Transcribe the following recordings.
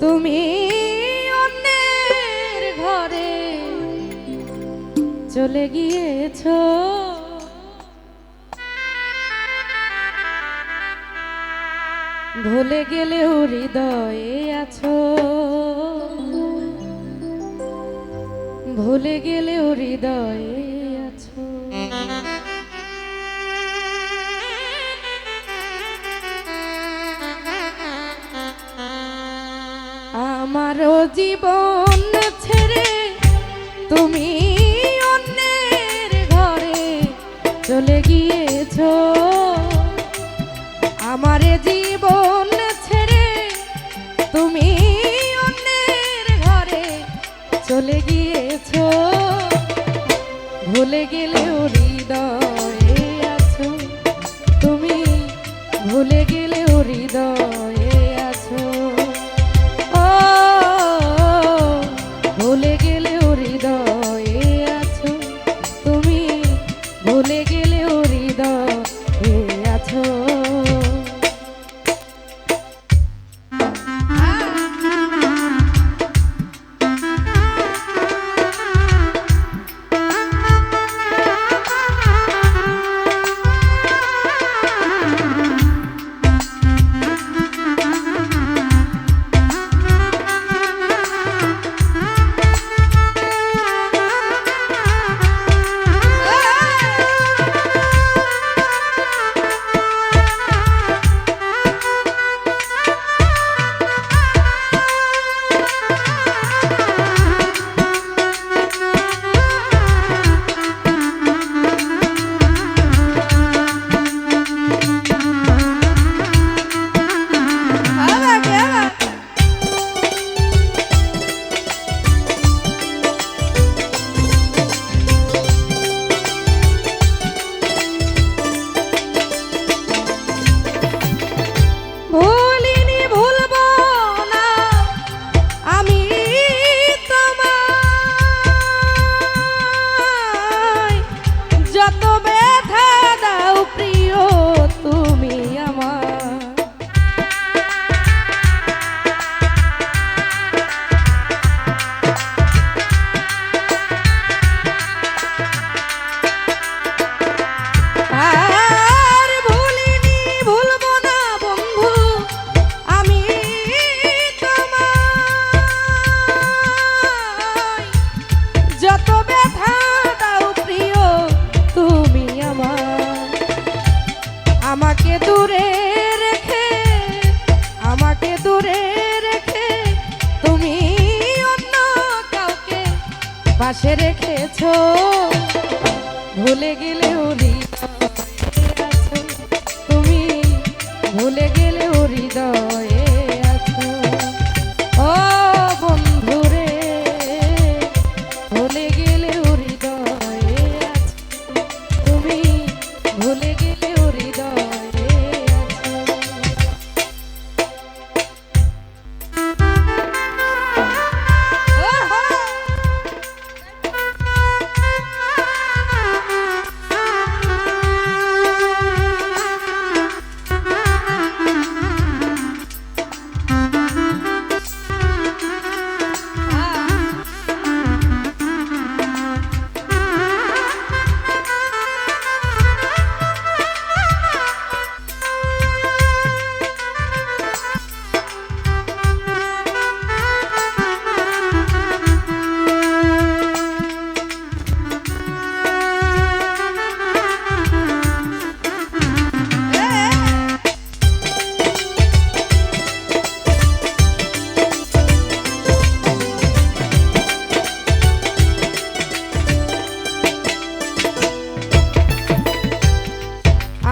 তুমি অন্যের ঘরে চলে গিয়েছো। ভুলে গেলেও হৃদয়ে আছো। ভুলে গেলেও হৃদয়ে আমারও জীবন ছেড়ে তুমি অন্যের ঘরে চলে গিয়েছো। আমারে জীবন ছেড়ে তুমি অন্যের ঘরে চলে গিয়েছো। ভুলে গেলেও হৃদয়ে আছো। তুমি ভুলে গেলেও হৃদয়ে দূরে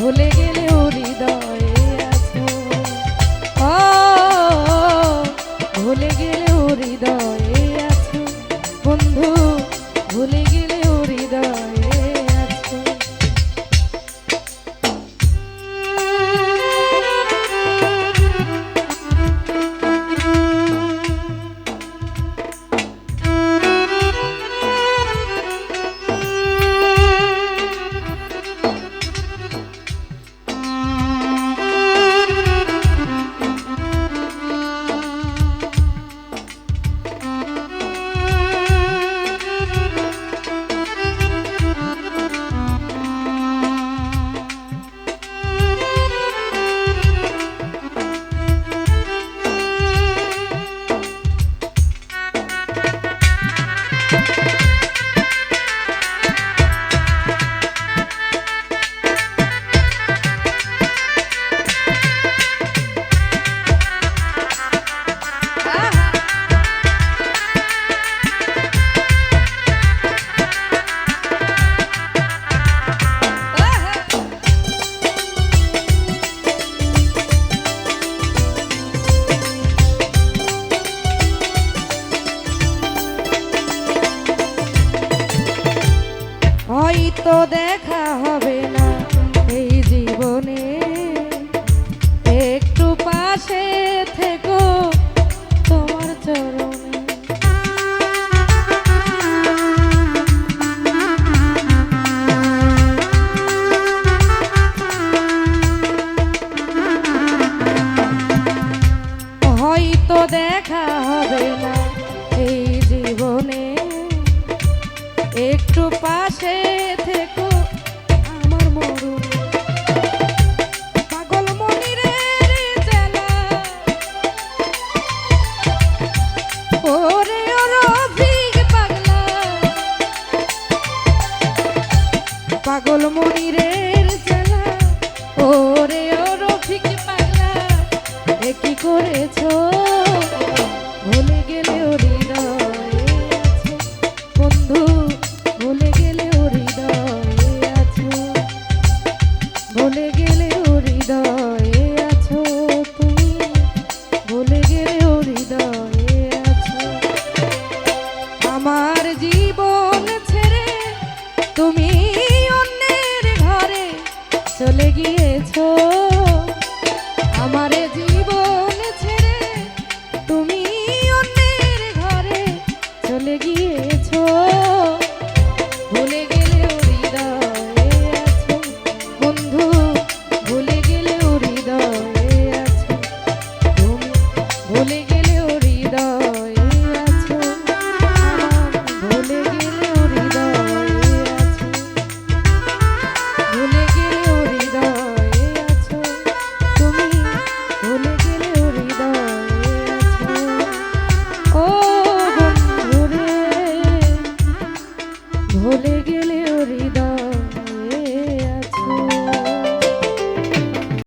ভুলে গে home. আমার জীবন ছেড়ে তুমি অন্যের ঘরে চলে গিয়ে